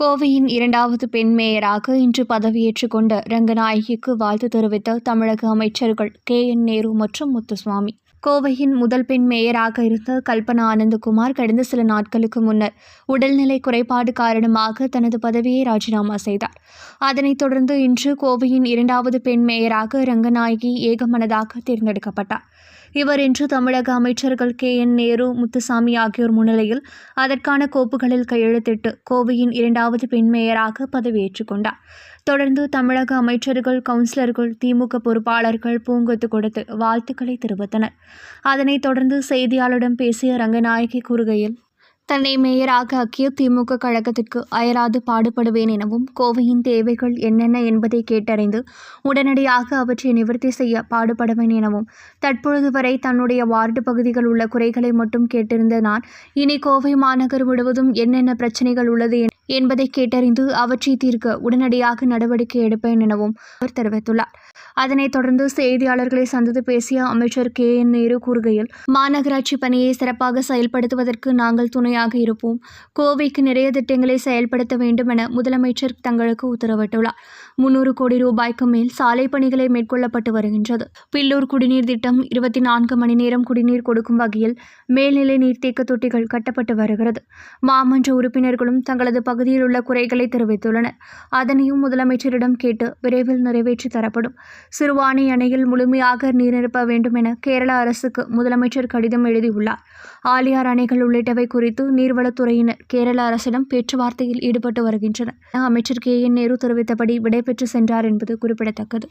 கோவையின் இரண்டாவது பெண் மேயராக இன்று பதவியேற்றுக் கொண்ட ரங்கநாயகிக்கு வாழ்த்து தெரிவித்த தமிழக அமைச்சர்கள் கே. என். நேரு மற்றும் முத்துசுவாமி. கோவையின் முதல் பெண் மேயராக இருந்த கல்பனா ஆனந்தகுமார் கடந்த சில நாட்களுக்கு முன்னர் உடல்நிலை குறைபாடு காரணமாக தனது பதவியை ராஜினாமா செய்தார். அதனைத் தொடர்ந்து இன்று கோவையின் இரண்டாவது பெண் மேயராக ரங்கநாயகி ஏகமனதாக தேர்ந்தெடுக்கப்பட்டார். இவர் இன்று தமிழக அமைச்சர்கள் கே. என். நேரு முத்துசாமி ஆகியோர் முன்னிலையில் அதற்கான கோப்புகளில் கையெழுத்திட்டு கோவையின் இரண்டாவது பெண் மேயராக பதவியேற்றுக் கொண்டார். தொடர்ந்து தமிழக அமைச்சர்கள் கவுன்சிலர்கள் திமுக பொறுப்பாளர்கள் பூங்கொத்து கொடுத்து வாழ்த்துக்களை தெரிவித்தனர். அதனைத் தொடர்ந்து செய்தியாளரிடம் பேசிய ரங்கநாயகி கூறுகையில் தன்னை மேயராக ஆக்கிய திமுக கழகத்திற்கு அயராது பாடுபடுவேன் எனவும் கோவையின் தேவைகள் என்னென்ன என்பதை கேட்டறிந்து உடனடியாக அவற்றை நிவர்த்தி செய்ய பாடுபடுவேன் எனவும் தற்பொழுது வரை தன்னுடைய வார்டு பகுதிகள் உள்ள குறைகளை மட்டும் கேட்டிருந்த நான் இனி கோவை மாநகர் முழுவதும் என்னென்ன பிரச்சனைகள் உள்ளது என்பதை கேட்டறிந்து அவற்றை தீர்க்க உடனடியாக நடவடிக்கை எடுப்பேன் எனவும் அவர் தெரிவித்துள்ளார். அதனைத் தொடர்ந்து செய்தியாளர்களை சந்தித்து பேசிய அமைச்சர் கே என் நேரு கூறுகையில் மாநகராட்சி பணியை சிறப்பாக செயல்படுத்துவதற்கு நாங்கள் துணை துணையாக இருப்போம். கோவைக்கு நிறைய திட்டங்களை செயல்படுத்த வேண்டும் என முதலமைச்சர் தங்களுக்கு உத்தரவிட்டுள்ளார். முன்னூறு கோடி ரூபாய்க்கு மேல் சாலை பணிகளை மேற்கொள்ளப்பட்டு வருகின்றது. பில்லூர் குடிநீர் திட்டம் இருபத்தி நான்கு மணி நேரம் குடிநீர் கொடுக்கும் வகையில் மேல்நிலை நீர்த்தேக்க தொட்டிகள் கட்டப்பட்டு வருகிறது. மாமன்ற உறுப்பினர்களும் தங்களது பகுதியில் உள்ள குறைகளை தெரிவித்துள்ளனர். அதனையும் முதலமைச்சரிடம் கேட்டு விரைவில் நிறைவேற்றி தரப்படும். சிறுவாணி அணையில் முழுமையாக நீர் நிரப்ப வேண்டும் என கேரள அரசுக்கு முதலமைச்சர் கடிதம் எழுதியுள்ளார். ஆலியார் அணைகள் உள்ளிட்டவை குறித்து நீர்வளத்துறையினர் கேரள அரசிடம் பேச்சுவார்த்தையில் ஈடுபட்டு வருகின்றனர். அமைச்சர் கே. என். நேரு தெரிவித்தபடி விடைபெற்று சென்றார் என்பது குறிப்பிடத்தக்கது.